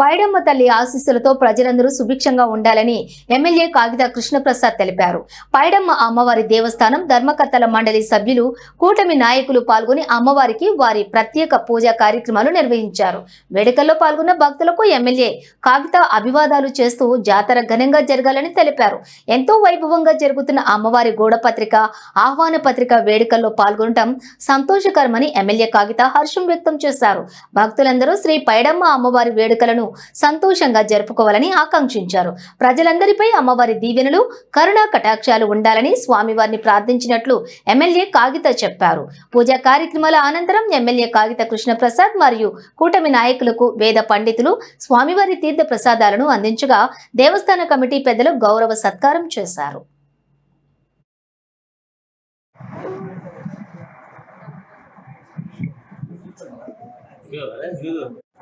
పైడమ్మ తల్లి ఆశీస్సులతో ప్రజలందరూ సుభిక్షంగా ఉండాలని ఎమ్మెల్యే కాగిత కృష్ణప్రసాద్ తెలిపారు. పైడమ్మ అమ్మవారి దేవస్థానం ధర్మకర్తల మండలి సభ్యులు కూటమి నాయకులు పాల్గొని అమ్మవారికి వారి ప్రత్యేక పూజా కార్యక్రమాలు నిర్వహించారు. వేడుకల్లో పాల్గొన్న భక్తులకు ఎమ్మెల్యే కాగిత అభివాదాలు చేస్తూ జాతర ఘనంగా జరగాలని తెలిపారు. ఎంతో వైభవంగా జరుగుతున్న అమ్మవారి గోడపత్రిక ఆహ్వాన పత్రిక వేడుకల్లో పాల్గొనడం సంతోషకరమని ఎమ్మెల్యే కాగిత హర్షం వ్యక్తం చేశారు. భక్తులందరూ శ్రీ పైడమ్మ అమ్మవారి వేడుకలను సంతోషంగా జరుపుకోవాలని ఆకాంక్షించారు. ప్రజలందరిపై అమ్మవారి దీవెనలు కరుణా కటాక్షాలు ఉండాలని స్వామివారిని ప్రార్థించినట్లు ఎమ్మెల్యే కాగిత చెప్పారు. పూజా కార్యక్రమాల అనంతరం ఎమ్మెల్యే కాగిత కృష్ణప్రసాద్ మరియు కూటమి నాయకులకు వేద పండితులు స్వామివారి తీర్థ ప్రసాదాలను అందించగా దేవస్థాన కమిటీ పెద్దలు గౌరవ సత్కారం చేశారు.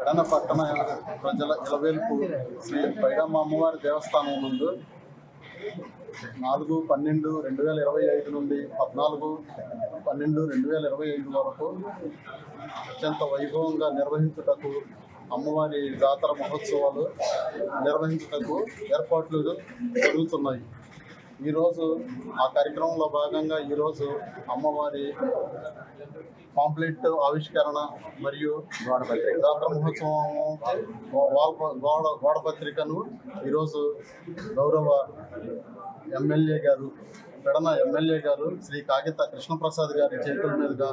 కడన పట్టణ ప్రజల ఇలవేల్పు శ్రీ పైడమ్మ అమ్మవారి దేవస్థానం ముందు నాలుగు పన్నెండు రెండు వేల ఇరవై ఐదు నుండి పద్నాలుగు పన్నెండు రెండు వేల ఇరవై ఐదు వరకు అత్యంత వైభవంగా నిర్వహించుటకు అమ్మవారి జాతర మహోత్సవాలు నిర్వహించుటకు ఏర్పాట్లు జరుగుతున్నాయి. ఈరోజు ఆ కార్యక్రమంలో భాగంగా ఈరోజు అమ్మవారి పాంప్లెట్ ఆవిష్కరణ మరియు జాతర మహోత్సవం గోడ గోడపత్రికను ఈరోజు గౌరవ ఎమ్మెల్యే గారు పెడన ఎమ్మెల్యే గారు శ్రీ కాగిత కృష్ణప్రసాద్ గారి చేతుల మీదుగా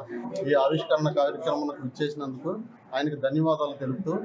ఈ ఆవిష్కరణ కార్యక్రమం ఇచ్చేసినందుకు ఆయనకు ధన్యవాదాలు తెలుపుతూ